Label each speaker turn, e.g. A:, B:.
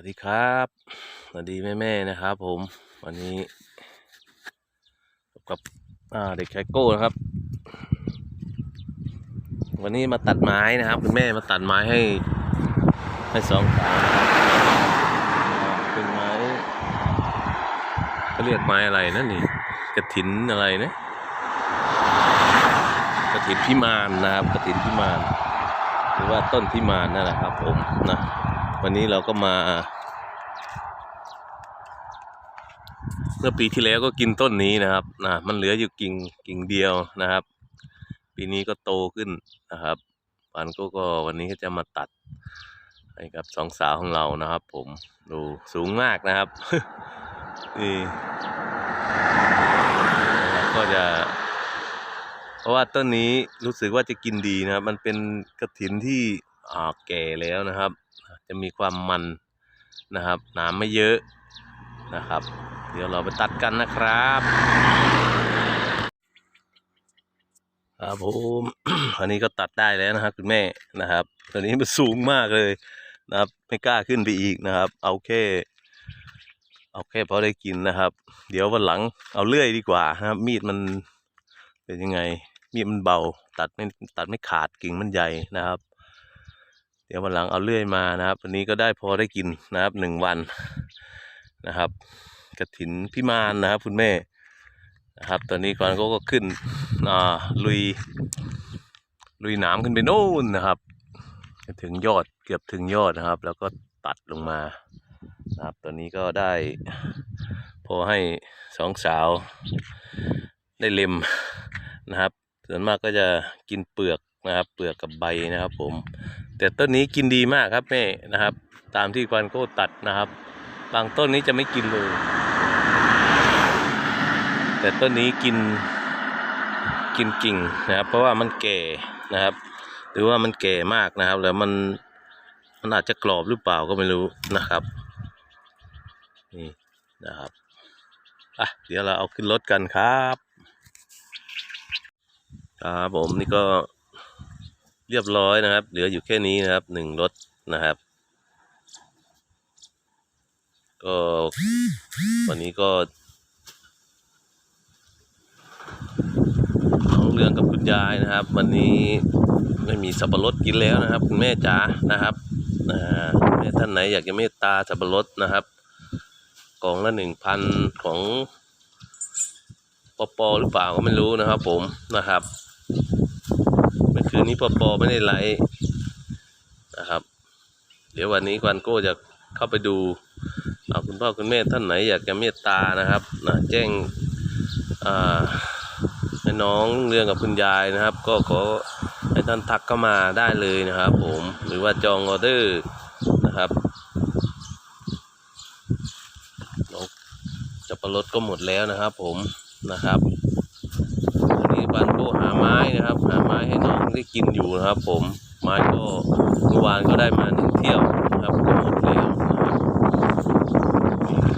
A: วัสดีครับสวัสดีแม่แม่ๆนะครับ ผมวันนี้พบกับเด็กชายโก้นะครับ วันนี้มาตัดไม้นะครับคุณแม่มาตัดไม้ให้ให้สองสาวนะครับอ่าเป็นไม้เขาเรียกไม้อะไรนะนี่กระถินอะไรนะกระถินพิมานนะครับกระถินพิมาน หรือว่าต้นพิมานนั่นแหละครับ ผมนะ วันนี้เราก็มา เมื่อปีที่แล้วก็กินต้นนี้นะครับนะมันเหลืออยู่กิ่งกิ่งเดียวนะครับ ปีนี้ก็โตขึ้นนะครับปานก็ก็วันนี้ก็จะมาตัดให้กับสองสาวของเรานะครับ ผมดูสูงมากนะครับนี่ก็จะ เพราะว่าต้นนี้รู้สึกว่าจะกินดีนะครับ มันเป็นกระถินที่อ่าแก่แล้วนะครับ จะมีความมันนะครับน้ำไม่เยอะนะครับ เดี๋ยวเราไปตัดกันนะครับครับผมอันนี้ก็ตัดได้แล้วนะครับคุณแม่นะครับตัวนี้มันสูงมากเลยนะครับไม่กล้าขึ้นไปอีกนะครับ เอาแค่เอาแค่พอได้กินนะครับ เดี๋ยววันหลังเอาเลื่อยดีกว่านะครับ มีดมันเป็นยังไงมีดมันเบา ตัดไม่ตัดไม่ขาดกิ่งมันใหญ่นะครับ เดี๋ยววันหลังเอาเลื่อยมานะครับ วันนี้ก็ได้พอได้กินนะครับหนึ่งวันนะครับกระถินพิมานนะครับ คุณแม่นะครับ ตอนนี้ก่อนก็ก็ขึ้นอ่าลุย ลุยหน้ำขึ้นไปโน่นนะครับถึงยอดเกือบถึงยอดนะครับ แล้วก็ตัดลงมานะครับ ตอนนี้ก็ได้ พอให้สองสาว ได้เล็มนะครับส่วนมากก็จะกินเปลือกนะครับ เปลือกกับใบนะครับ ผม แต่ต้นนี้กินดีมากครับแม่นะครับ ตามที่ควันโก้ตัดนะครับ บางต้นนี้จะไม่กินเลย แต่ต้นนี้กินกินกิ่งนะครับ เพราะว่ามันแก่นะครับ หรือว่ามันแก่มากนะครับ แล้วมันมันอาจจะกรอบหรือเปล่าก็ไม่รู้นะครับนี่นะครับอะเดี๋ยวเราเอาขึ้นรถกันครับ ครับผมนี่ก็ เรียบร้อยนะครับ เหลืออยู่แค่นี้นะครับหนึ่งรถนะครับ ก็วันนี้ก็น้องเรืองกับคุณยายนะครับ วันนี้ไม่มีสับปะรดกินแล้วนะครับ คุณแม่จ๋านะครับอ่าคุณแม่ท่านไหนอยากจะเมตตาสับปะรดนะครับกล่องละหนึ่งพันของปปหรือเปล่าก็ไม่รู้นะครับ ผมนะครับ คืนนี้ปอปอไม่ได้ไลฟ์นะครับ เดี๋ยววันนี้ควันโก้จะเข้าไปดูเอาคุณพ่อคุณแม่ท่านไหนอยากจะเมตตานะครับนะแจ้งให้น้องเรื่องกับคุณยายนะครับ ก็ขอให้ท่านทักเข้ามาได้เลยนะครับ ผมหรือว่าจองออเดอร์นะครับน้องจับปะรดก็หมดแล้วนะครับ ผมนะครับ ไม้นะครับ หาไม้ให้น้องได้กินอยู่นะครับ ผมไม้ก็เมื่อวานก็ได้มาหนึ่งเที่ยวนะครับก็หมดแล้วนะครับ